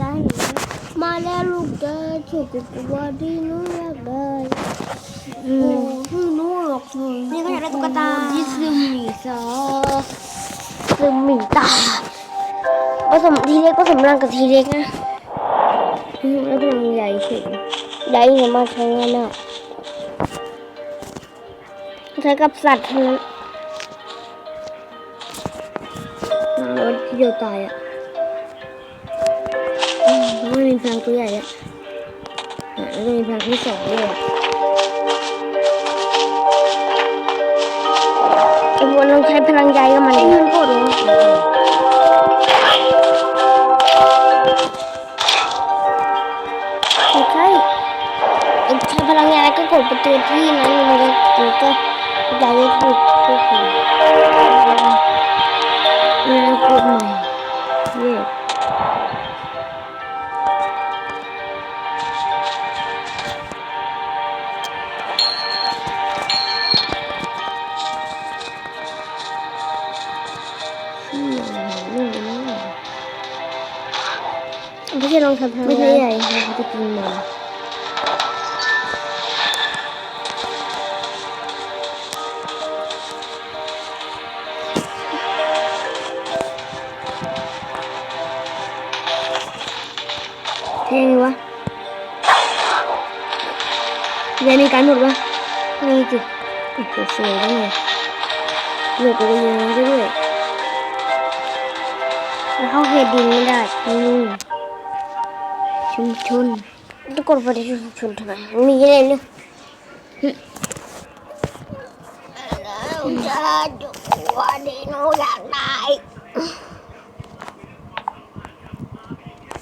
จ้าเห็นไหมมาแล้วลูกจ้าเขียนเป็นตัวที่หนูอยากได้โอ้คือหนูหรอกเลยนี่ก็อยากได้ตุ๊กตาที่ซึมหมีซอซึมหมีตาผสมทีเล็กผสมรังกับทีเล็กนะอืมแล้วเป็นใหญ่เฉยใหญ่สามารถใช้งานได้ใช้กับสัตว์เท่านั้นแล้วทีเดียวตายอะอื มีพลังตัวใหญ่แล้วแล้วก็มีพลังที่สองด้วยไอ้บัวลองใช้พลังใหญ่กับมันไอ้มันโคตรเลยใช่ไอ้ใช้พลังใหญ่แล้วก็กดประตูที่นั้นมันก็มันก็ใหญ่ถูกถูกถูกนี่กดใหม่เย่ ไม่ใช่ลองทำทางไม่ใช่ใหญ่เขาจะกินมันเท่ไงวะเรียนในการหมดวะนี่จิโอ้โหสวยจังเลยเหลือตัวเยอะด้วย แล้วเข้าเขตดินไม่ได้นี่ชุมชนต้องกดไปที่ชุมชนทำไมมีอะไรเนี่ยแล้วจะดูว่าดีหนูอยากได้